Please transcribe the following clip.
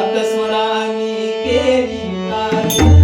स्मरानी केली